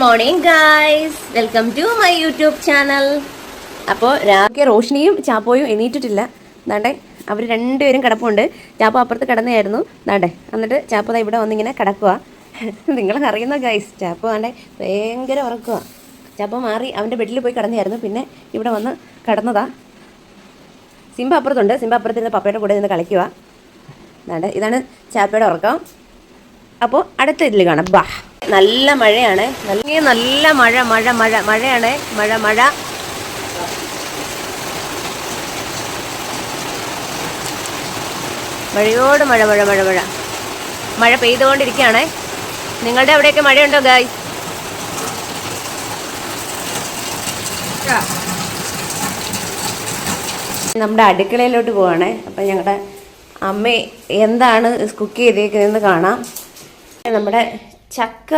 Morning guys. Welcome to my YouTube channel. അപ്പോൾ രാവിലെ റോഷിനിയും ചാപ്പോയും എണീറ്റിട്ടില്ല. എന്നാണ്ടേ അവർ രണ്ടുപേരും കിടപ്പുണ്ട്. ചാപ്പോ അപ്പുറത്ത് കിടന്നായിരുന്നു. നാണ്ടെ എന്നിട്ട് ചാപ്പോ ഇവിടെ വന്നിങ്ങനെ കിടക്കുക നിങ്ങൾ അറിയുന്ന ഗൈസ് ചാപ്പോ ആണ്ടേ ഭയങ്കര ഉറക്കുക ചാപ്പോ മാറി അവന്റെ ബെഡിൽ പോയി കിടന്നായിരുന്നു. പിന്നെ ഇവിടെ വന്ന് കിടന്നതാ. സിംബ അപ്പുറത്തുണ്ട്. സിംബ അപ്പുറത്തിരുന്ന് പപ്പയുടെ കൂടെ നിന്ന് കളിക്കുക നാണ്ടെ ഇതാണ് ചാപ്പയുടെ ഉറക്കം. അപ്പോൾ അടുത്ത ഇതിൽ കാണാം. ബാ. നല്ല മഴയാണ്. നല്ല നല്ല മഴ മഴ മഴ മഴയാണ്. മഴ മഴ. മഴയോട് മഴ മഴ മഴ മഴ. മഴ പെയ്തുകൊണ്ടിരിക്കുകയാണ്. നിങ്ങളുടെ അവിടെയൊക്കെ മഴയുണ്ടോ ഗായ് നമ്മുടെ അടുക്കളയിലോട്ട് പോവാണേ. അപ്പം ഞങ്ങളുടെ അമ്മ എന്താണ് കുക്ക് ചെയ്തേക്കുന്നതെന്ന് കാണാം. നമ്മുടെ ചക്ക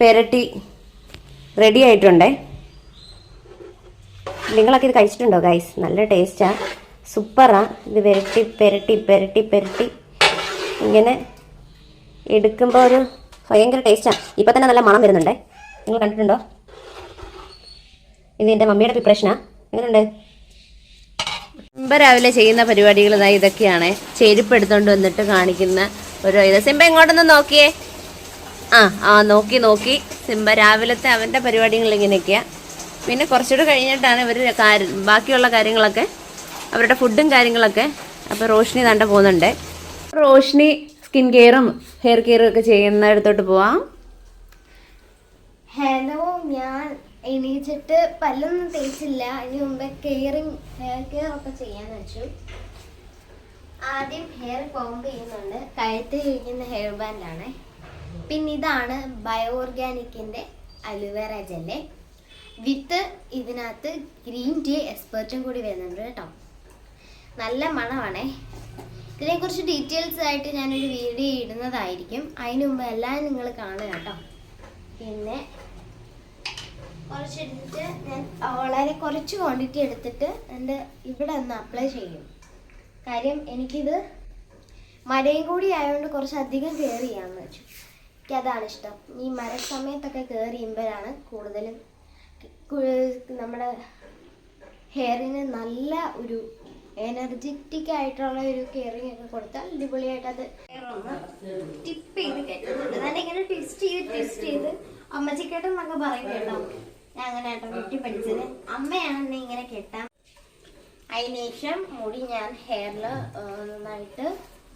പെരട്ടി റെഡി ആയിട്ടുണ്ടേ? നിങ്ങളൊക്കെ ഇത് കഴിച്ചിട്ടുണ്ടോ ഗൈസ് നല്ല ടേസ്റ്റാണ് സൂപ്പറാണ് ഇത് പെരട്ടി പെരട്ടി പെരട്ടി പെരട്ടി ഇങ്ങനെ എടുക്കുമ്പോൾ ഒരു ഭയങ്കര ടേസ്റ്റാണ് ഇപ്പം തന്നെ നല്ല മണം വരുന്നുണ്ടേ. നിങ്ങൾ കണ്ടിട്ടുണ്ടോ? ഇത് എന്റെ മമ്മിയുടെ പ്രിപ്പറേഷനാണ് എങ്ങനെയുണ്ട്? മുമ്പ് രാവിലെ ചെയ്യുന്ന പരിപാടികൾ ഇതാ ഇതൊക്കെയാണ്. ചെരുപ്പ് എടുത്തുകൊണ്ട് വന്നിട്ട് കാണിക്കുന്ന ഒരു ഇത്. സിംബ ഇങ്ങോട്ടൊന്ന് നോക്കിയേ. ആ ആ നോക്കി നോക്കി. സിംബ രാവിലത്തെ അവന്റെ പരിപാടികൾ ഇങ്ങനെയൊക്കെയാ. പിന്നെ കുറച്ചുകൂടെ കഴിഞ്ഞിട്ടാണ് ഇവർ ബാക്കിയുള്ള കാര്യങ്ങളൊക്കെ അവരുടെ ഫുഡും കാര്യങ്ങളൊക്കെ. അപ്പോൾ റോഷിനി തണ്ട പോകുന്നുണ്ട്. റോഷിനി സ്കിൻ കെയറും ഹെയർ കെയറും ഒക്കെ ചെയ്യുന്നിടത്തോട്ട് പോവാം. ഹലോ ഞാൻ എണീച്ചിട്ട് പല്ലൊന്നും തേച്ചില്ല. അതിന് മുമ്പേ കെയറിങ് ഹെയർ കെയർ ഒക്കെ ചെയ്യാന്ന് വെച്ചു. ആദ്യം ഹെയർ കോംബ് ചെയ്യുന്നുണ്ട്. കഴുത്തിൽ ഇരിക്കുന്ന ഹെയർ ബാൻഡ് ആണ്. പിന്നെ ഇതാണ് ബയോ ഓർഗാനിക്കിന്റെ അലുവേറ ജെല്ല് വിത്ത് ഇതിനകത്ത് ഗ്രീൻ ടീ എക്സ്പെർട്ടും കൂടി വരുന്നുണ്ട് കേട്ടോ. നല്ല മണമാണേ. ഇതിനെക്കുറിച്ച് ഡീറ്റെയിൽസ് ആയിട്ട് ഞാനൊരു വീഡിയോ ഇടുന്നതായിരിക്കും. അതിന് മുമ്പ് എല്ലാം നിങ്ങൾ കാണുക കേട്ടോ. പിന്നെ കുറച്ചെടുത്തിട്ട് ഞാൻ വളരെ കുറച്ച് ക്വാണ്ടിറ്റി എടുത്തിട്ട് എന്റെ ഇവിടെ ഒന്ന് അപ്ലൈ ചെയ്യും. കാര്യം എനിക്കിത് മരയും കൂടി ആയതുകൊണ്ട് കുറച്ചധികം കയറി ചെയ്യാമെന്ന് വെച്ചു. എനിക്കതാണ് ഇഷ്ടം. ഈ മര സമയത്തൊക്കെ കെയർ ചെയ്യുമ്പോഴാണ് കൂടുതലും നമ്മുടെ ഹെയറിന് നല്ല ഒരു എനർജറ്റിക് ആയിട്ടുള്ള ഒരു കെയറിങ് ഒക്കെ കൊടുത്താൽ അടിപൊളിയായിട്ട് അത് ടിപ്പ് ചെയ്ത് കയറ്റുന്നുണ്ട് ഞാൻ ഇങ്ങനെ ട്വിസ്റ്റ് ചെയ്ത് ട്വിസ്റ്റ് ചെയ്ത് അമ്മച്ചിക്കേട്ടൻ എന്നൊക്കെ പറയും കേട്ടോ. ഞാൻ അങ്ങനെ ആട്ടോ കുട്ടി പഠിച്ചത്. അമ്മയാണ് ഇങ്ങനെ കെട്ടാൻ അതിന് ശേഷം മുടി ഞാൻ ഹെയറിൽ നന്നായിട്ട്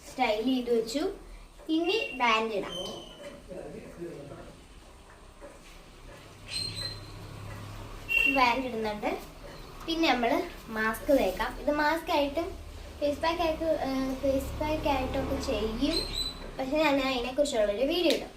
സ്റ്റൈൽ ചെയ്ത് വെച്ചു. ഇനി ബാൻഡ് ഇടാം. ബാൻഡ് ഇടുന്നുണ്ട്. പിന്നെ നമ്മൾ മാസ്ക് തേക്കാം. ഇത് മാസ്ക് ആയിട്ടും ഫേസ് പാക്ക് ആയിട്ട് ഫേസ് പാക്ക് ആയിട്ടൊക്കെ ചെയ്യും. പക്ഷെ ഞാൻ അതിനെക്കുറിച്ചുള്ളൊരു വീഡിയോ ഇടും.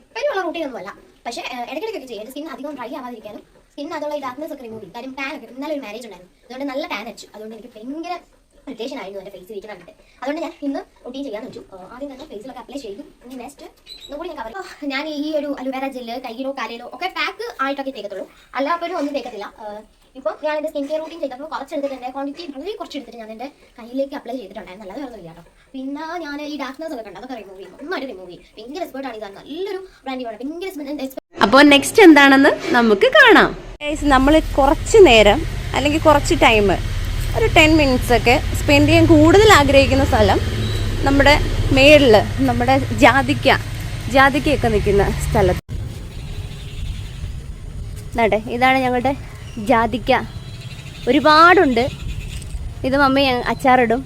ഇപ്പോഴുള്ള റൂട്ടീൻ ഒന്നുമല്ല. പക്ഷേ ഇടയ്ക്കിടയ്ക്കൊക്കെ ചെയ്യും. സ്കിൻ അധികം ഡ്രൈ ആവാതിരിക്കാനും സ്കിൻ അതുള്ള ഈ ഡാർക്ക്നെസ് ഒക്കെ റിമൂവ് ചെയ്യും. കാര്യം പാൻ ഒക്കെ ഇന്നലെ ഒരു മാരേജ് ഉണ്ടായിരുന്നു. അതുകൊണ്ട് നല്ല പാൻ അടിച്ചു. അതുകൊണ്ട് എനിക്ക് ഭയങ്കര ഇറിറ്റേഷൻ ആയിരുന്നു എന്റെ ഫേസ് ഇരിക്കാൻ കണ്ടിട്ട് അതുകൊണ്ട് ഞാൻ ഇന്ന് റൂട്ടീൻ ചെയ്യാൻ വെച്ചു. ആദ്യം തന്നെ ഫേസിലൊക്കെ അപ്ലൈ ചെയ്തു. ഇനി നെക്സ്റ്റ് ഒന്നുകൂടി ഞാൻ കവർ ഞാൻ ഈ ഒരു അലുവേറ ജെല്ല് കയ്യിലോ കാലിലോ ഒക്കെ പാക്ക് ആയിട്ടൊക്കെ തേക്കത്തുള്ളൂ. അല്ലാത്തൊരു ഒന്നും തേക്കത്തില്ല. ഏഹ്, ഇപ്പം ഞാൻ എന്റെ സ്കിൻ കെയർ റൂട്ടീൻ ചെയ്തപ്പോൾ കുറച്ച് എടുത്തിട്ടുണ്ട് ക്വാണ്ടിറ്റി വളരെ കുറച്ചെടുത്തിട്ട് ഞാൻ എന്റെ കയ്യിലേക്ക് അപ്ലൈ ചെയ്തിട്ടുണ്ടായിരുന്നു. നല്ലത് വേറൊന്നുമില്ല കേട്ടോ. പിന്നെ ഞാൻ ഈ ഡാർക്ക്നെസ് ഒക്കെ കണ്ടത് റിമൂവ് ചെയ്യും ഒന്നായിട്ട് റിമൂവ് ചെയ്യും ഭയങ്കര ആണ്. ഇതാണ് നല്ലൊരു ബ്രാൻഡിയാണ് ഭയങ്കര അപ്പോൾ നെക്സ്റ്റ് എന്താണെന്ന് നമുക്ക് കാണാം. നമ്മൾ കുറച്ച് നേരം അല്ലെങ്കിൽ കുറച്ച് ടൈം ഒരു ടെൻ മിനിറ്റ്സ് ഒക്കെ സ്പെൻഡ് ചെയ്യാൻ കൂടുതൽ ആഗ്രഹിക്കുന്ന സ്ഥലം നമ്മുടെ മേളിൽ നമ്മുടെ ജാതിക്ക ജാതിക്കയൊക്കെ നിൽക്കുന്ന സ്ഥലത്ത്. ഇതാണ് ഞങ്ങളുടെ ജാതിക്ക. ഒരുപാടുണ്ട്. ഇത് മമ്മി അച്ചാറിടും.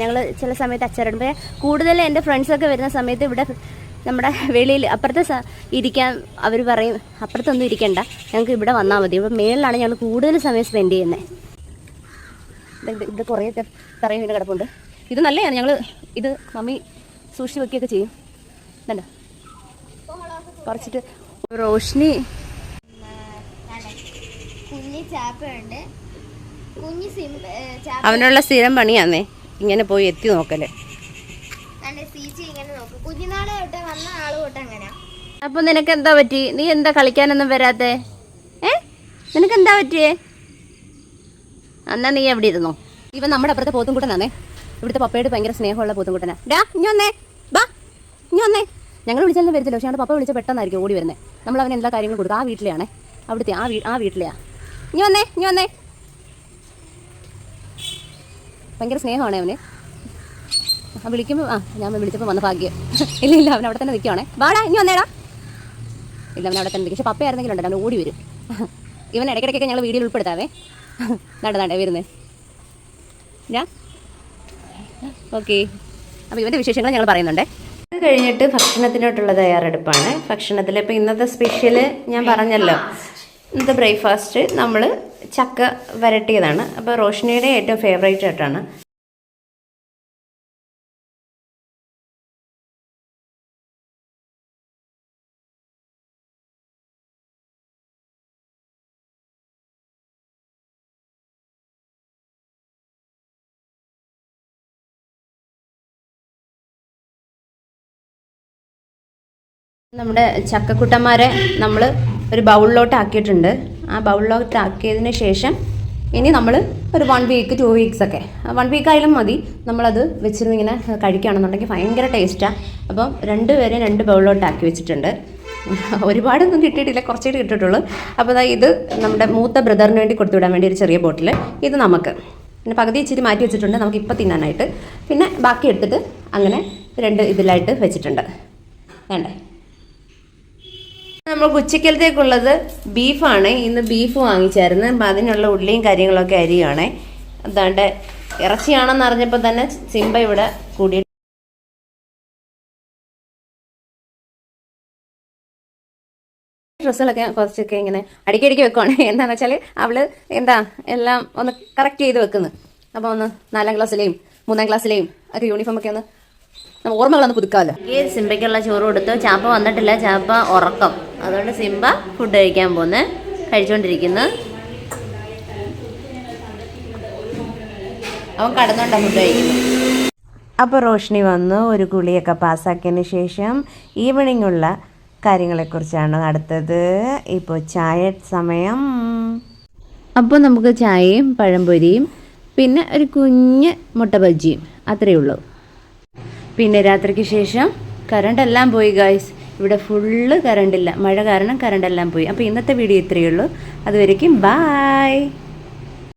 ഞങ്ങൾ ചില സമയത്ത് അച്ചാറിടും. പക്ഷേ കൂടുതൽ എന്റെ ഫ്രണ്ട്സൊക്കെ വരുന്ന സമയത്ത് ഇവിടെ നമ്മുടെ വെളിയിൽ അപ്പുറത്തെ ഇരിക്കാൻ അവർ പറയും അപ്പുറത്തൊന്നും ഇരിക്കണ്ട. ഞങ്ങൾക്ക് ഇവിടെ വന്നാൽ മതി. ഇവിടെ മേളിലാണ് ഞങ്ങൾ കൂടുതൽ സമയം സ്പെൻഡ് ചെയ്യുന്നത് ഇവിടെ കുറേ തറയും വീണ് കിടപ്പുണ്ട്. ഇത് നല്ലതാണ് ഞങ്ങൾ ഇത് മമ്മി സൂക്ഷിച്ച് വെക്കുകയൊക്കെ ചെയ്യും. കണ്ടോ കുറച്ചിട്ട് റോഷ്നി ചാപ്പയുണ്ട് കുഞ്ഞ് സിം അവനുള്ള സ്ഥിരം പണിയാന്നേ. ഇങ്ങനെ പോയി എത്തി നോക്കൽ. കണ്ടേ സീച്ചി ഇങ്ങനെ നോക്കും. കുഞ്ഞുനാളെ തൊട്ട് വന്ന ആൾ അങ്ങനെ. അപ്പൊ നിനക്ക് എന്താ പറ്റി? നീ എന്താ കളിക്കാനൊന്നും വരാത്തെ? ഏ? നിനക്ക് എന്താ പറ്റിയേ? എന്നാ നീ എവിടെ ഇരുന്നോ? ഇവ നമ്മുടെ അപ്പുറത്തെ പോത്തുംകുട്ടനാന്നേ. ഇവിടുത്തെ പപ്പയോട് ഭയങ്കര സ്നേഹമുള്ള പോത്തുംകുട്ടനാ. ഡാ ഇനി വന്നേ. ബാ ഇനി വന്നേ. ഞങ്ങൾ വിളിച്ചാലും വരത്തില്ല. പക്ഷേ അവിടെ പപ്പ വിളിച്ച പെട്ടെന്നായിരിക്കും ഓടി വരുന്നത് നമ്മൾ അവന് എല്ലാ കാര്യങ്ങളും കൊടുക്കും. ആ വീട്ടിലെയാണേ. അവിടുത്തെ ആ വീ ആ വീട്ടിലെയാ. ഇനി വന്നേ ഇനി വന്നേ. ഭയങ്കര സ്നേഹമാണ് അവന്. വിളിക്കുമ്പോൾ ആ ഞാൻ വിളിച്ചപ്പോൾ വന്ന ഭാഗ്യം. ഇല്ല ഇല്ല അവൻ അവിടെ തന്നെ നിൽക്കുവാണേ വാടാ ഇനി വന്നേടാ. ഇല്ല അവൻ അവിടെ തന്നെ നിൽക്കും പക്ഷെ പപ്പയായിരുന്നെങ്കിലും ഉണ്ടല്ലോ അവൻ ഓടി വരും. ഇവൻ ഇടയ്ക്കിടയ്ക്കൊക്കെ ഞങ്ങൾ വീഡിയോയിൽ ഉൾപ്പെടുത്താവേ. നട വരുന്നേ. ഞാൻ ഓക്കെ. അപ്പോൾ ഇവന്റെ വിശേഷങ്ങൾ ഞങ്ങൾ പറയുന്നുണ്ടേ. അത് കഴിഞ്ഞിട്ട് ഭക്ഷണത്തിനോട്ടുള്ള തയ്യാറെടുപ്പാണ്. ഭക്ഷണത്തിൽ ഇപ്പോൾ ഇന്നത്തെ സ്പെഷ്യൽ ഞാൻ പറഞ്ഞല്ലോ. ഇന്നത്തെ ബ്രേക്ക്ഫാസ്റ്റ് നമ്മൾ ചക്ക വരട്ടിയതാണ്. അപ്പോൾ റോഷിനിയുടെ ഏറ്റവും ഫേവറേറ്റ് ആയിട്ടാണ്. നമ്മുടെ ചക്കക്കുട്ടന്മാരെ നമ്മൾ ഒരു ബൗളിലോട്ട് ആക്കിയിട്ടുണ്ട് ആ ബൗളിലോട്ട് ആക്കിയതിന് ശേഷം ഇനി നമ്മൾ ഒരു വൺ വീക്ക് ടു വീക്സ് ഒക്കെ. വൺ വീക്ക് ആയാലും മതി. നമ്മളത് വെച്ചിരുന്ന് ഇങ്ങനെ കഴിക്കുകയാണെന്നുണ്ടെങ്കിൽ ഭയങ്കര ടേസ്റ്റാണ് അപ്പം രണ്ട് പേരെ രണ്ട് ബൗളിലോട്ട് ആക്കി വെച്ചിട്ടുണ്ട്. ഒരുപാടൊന്നും കിട്ടിയിട്ടില്ല. കുറച്ചേ കിട്ടിയിട്ടുള്ളൂ. അപ്പോൾ ഇത് നമ്മുടെ മൂത്ത ബ്രദറിന് വേണ്ടി കൊടുത്തു വിടാൻ വേണ്ടി ഒരു ചെറിയ ബോട്ടിൽ ഇത് നമുക്ക്. പിന്നെ പകുതി ഇച്ചിരി മാറ്റി വെച്ചിട്ടുണ്ട്. നമുക്ക് ഇപ്പോൾ തിന്നാനായിട്ട്. പിന്നെ ബാക്കി എടുത്തിട്ട് അങ്ങനെ രണ്ട് ഇതിലായിട്ട് വെച്ചിട്ടുണ്ട്. വേണ്ടേ? നമ്മൾ ഉച്ചക്കലത്തേക്കുള്ളത് ബീഫാണ്. ഇന്ന് ബീഫ് വാങ്ങിച്ചായിരുന്നു. അപ്പം അതിനുള്ള ഉള്ളിയും കാര്യങ്ങളൊക്കെ അരിയുവാണേ. അതാണ്ട് ഇറച്ചിയാണെന്ന് അറിഞ്ഞപ്പോൾ തന്നെ സിംബ ഇവിടെ കൂടി ഡ്രസ്സുകളൊക്കെ കുറച്ചൊക്കെ ഇങ്ങനെ അടിക്കടിക്ക് വെക്കുവാണ്. എന്താണെന്ന് വെച്ചാൽ അവൾ എന്താ എല്ലാം ഒന്ന് കറക്റ്റ് ചെയ്ത് വെക്കുന്നു. അപ്പോൾ ഒന്ന് നാലാം ക്ലാസ്സിലെയും മൂന്നാം ക്ലാസ്സിലെയും ഒക്കെ യൂണിഫോം ഒക്കെ ഒന്ന് ഓർമ്മകളൊന്ന് പുതുക്കാമല്ലോ. സിംബയ്ക്കുള്ള ചോറ് കൊടുത്തു. ചാപ്പ വന്നിട്ടില്ല. ചാപ്പ ഉറക്കം. അതുകൊണ്ട് സിംബ ഫുഡ് കഴിക്കാൻ പോന്ന്. കഴിച്ചുകൊണ്ടിരിക്കുന്നു അവൻ കടന്നുകൊണ്ടാണ് ഫുഡ് കഴിക്കുന്നത് അപ്പോൾ റോഷിനി വന്നു ഒരു കുളിയൊക്കെ പാസ്സാക്കിയതിന് ശേഷം ഈവനിങ് ഉള്ള കാര്യങ്ങളെക്കുറിച്ചാണ് അടുത്തത്. ഇപ്പോൾ ചായ സമയം. അപ്പോൾ നമുക്ക് ചായയും പഴംപൊരിയും പിന്നെ ഒരു കുഞ്ഞ് മുട്ട ബജ്ജിയും അത്രയേ ഉള്ളൂ. പിന്നെ രാത്രിക്ക് ശേഷം കറണ്ട് എല്ലാം പോയി ഗായ്സ് ഇവിടെ ഫുള്ള് കറണ്ടില്ല മഴ കാരണം കറണ്ടെല്ലാം പോയി. അപ്പോൾ ഇന്നത്തെ വീഡിയോ ഇത്രയേ ഉള്ളൂ. അതുവരേക്കും ബായ്